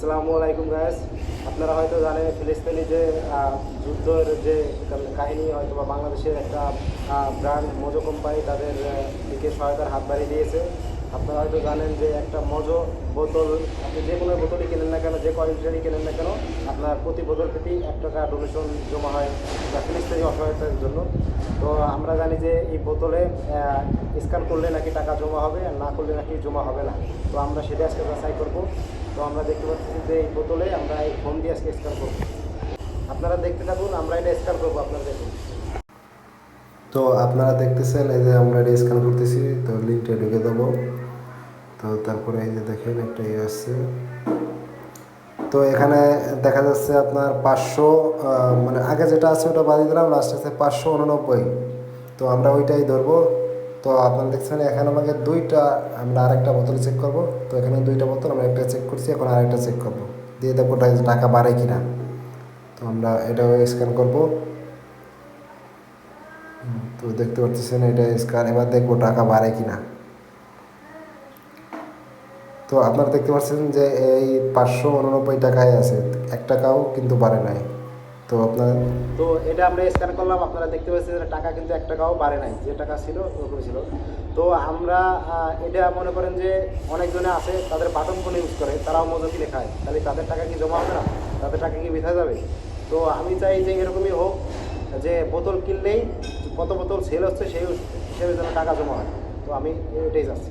আসসালামু আলাইকুম গায়েস আপনারা হয়তো জানেন ফিলিস্তিনি যে যুদ্ধের যে কাহিনী হয়তো বা বাংলাদেশের একটা ব্র্যান্ড মজো কোম্পানি তাদের দিকে সহায়তার হাত বাড়িয়ে দিয়েছে। আপনারা হয়তো জানেন যে একটা মজো বোতল, আপনি যে কোনো বোতলই কেনেন না কেন, যে কোয়ালিটিরই কেনেন না কেন, আপনার প্রতি বোতল প্রতি এক টাকা ডোনেশন জমা হয় ফিলিস্তিনি অসহায়তার জন্য। তো আমরা জানি যে এই বোতলে স্ক্যান করলে নাকি টাকা জমা হবে, আর না করলে নাকি জমা হবে না। তো আমরা সেটা আজকে যাচাই করব। তো আমরা দেখতে পাচ্ছি যে এই বোতলে আমরা এই ফোন দিয়ে আজকে স্ক্যান করব। আপনারা দেখতে থাকুন, আমরা এটা স্ক্যান করব আপনারা দেখুন তো আপনারা দেখতেছেন, এই যে আমরা এটা স্ক্যান করতেছি, তো লিঙ্কটা ঢুকে দেবো তো তারপরে এই যে দেখেন, একটা ইয়ে আসছে তো এখানে দেখা যাচ্ছে আপনার পাঁচশো মানে আগে যেটা আছে ওটা বাদ দিলাম লাস্ট আছে পাঁচশো উননব্বই। তো আমরা ওইটাই ধরবো। তো আপনারা দেখছেন, এখানে আমাকে দুইটা, আমরা আরেকটা বোতল চেক করব। তো এখানে দুইটা বোতল, আমরা একটা চেক করছি, এখন আরেকটা চেক করব। দিয়ে দেখব টাকা বাড়ে কিনা। তো আমরা এটাও স্ক্যান করব। তো দেখতে পাচ্ছেন, এটা স্ক্যান এবার দেখব টাকা বাড়ে কিনা। তো আপনারা দেখতে পাচ্ছেন যে এই পাঁচশো উননব্বই টাকায় আছে। এক টাকাও কিন্তু বাড়ে নাই। তো আপনার তো এটা আমরা স্ক্যান করলাম, আপনারা দেখতে পাচ্ছেন যে টাকা কিন্তু এক টাকাও বাড়ে নাই, যে টাকা ছিল ওরকম ছিল। তো আমরা এটা মনে করেন যে অনেকজনে আছে, তাদের বাটন ফোন ইউজ করে, তারাও মজো কিনে তাহলে তাদের টাকা কি জমা হবে না? তাদের টাকা কি বৃথা যাবে? তো আমি চাই যে এরকমই হোক, যে বোতল কিনলেই কত বোতল সেল হচ্ছে, সেই হিসেবে যেন টাকা জমা হয়। তো আমি এটাই চাচ্ছি।